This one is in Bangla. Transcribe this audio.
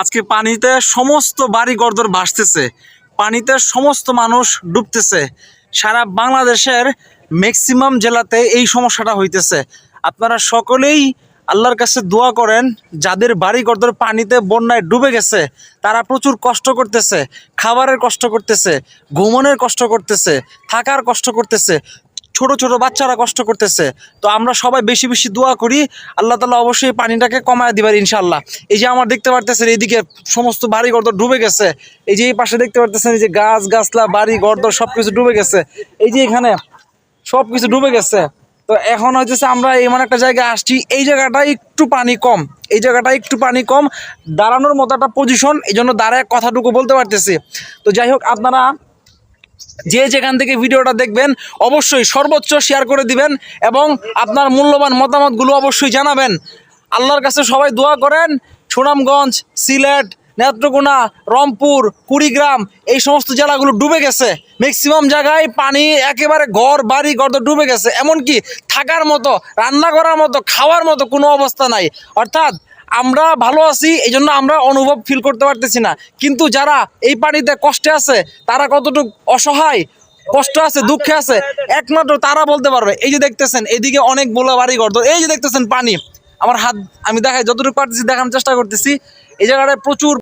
আজকে পানিতে সমস্ত বাড়ি গর্দর ভাসতেছে, পানিতে সমস্ত মানুষ ডুবতেছে। সারা বাংলাদেশের ম্যাক্সিমাম জেলাতে এই সমস্যাটা হইতেছে। আপনারা সকলেই আল্লাহর কাছে দোয়া করেন, যাদের বাড়ি গর্দর পানিতে বন্যায় ডুবে গেছে, তারা প্রচুর কষ্ট করতেছে, খাবারের কষ্ট করতেছে, ঘুমনের কষ্ট করতেছে, থাকার কষ্ট করতেছে ছোট ছোট বাচ্চারা কষ্ট করতেছে। তো আমরা সবাই বেশি বেশি দোয়া করি, আল্লাহ তালা অবশ্যই পানিটাকে কমায় দিবার ইনশাল্লাহ এই যে আমার দেখতে পারতেছেন, এইদিকে সমস্ত বাড়ি ঘরদর ডুবে গেছে। এই যে এই পাশে দেখতে পারতেছেন, এই যে গাছ, গাছলা, বাড়ি ঘরদর সব কিছু ডুবে গেছে। এই যে এখানে সব কিছু ডুবে গেছে। তো এখন হইতেছে আমরা এমন একটা জায়গায় আসছি, এই জায়গাটা একটু পানি কম, এই জায়গাটা একটু পানি কম, দাঁড়ানোর মতো একটা পজিশন এই জন্য দাঁড়ায় কথাটুকু বলতে পারতেছি। তো যাই হোক, আপনারা যে যেখান থেকে ভিডিওটা দেখবেন, অবশ্যই সর্বোচ্চ শেয়ার করে দিবেন এবং আপনার মূল্যবান মতামতগুলো অবশ্যই জানাবেন। আল্লাহর কাছে সবাই দোয়া করেন, সুনামগঞ্জ, সিলেট, নেত্রকোনা, রংপুর, কুড়িগ্রাম, এই সমস্ত জেলাগুলো ডুবে গেছে। ম্যাক্সিমাম জায়গায় পানি, একেবারে ঘর, বাড়ি ঘর তো ডুবে গেছে। এমনকি থাকার মতো, রান্না করার মতো, খাওয়ার মতো কোনো অবস্থা নাই। অর্থাৎ আমরা ভালো আছি এই জন্য আমরা অনুভব ফিল করতে পারতেছি না। কিন্তু যারা এই পানিতে কষ্টে আছে, তারা কতটুকু অসহায়, কষ্ট আছে, দুঃখে আছে, একমাত্র তারা বলতে পারবে, এই যে দেখতেছেন, এদিকে অনেক বোলা বাড়ি ঘর এই যে দেখতেছেন পানি, আমার হাত, আমি দেখাই, যতটুকু পারতেছি, দেখানোর চেষ্টা করতেছি, এই জায়গাটায় প্রচুর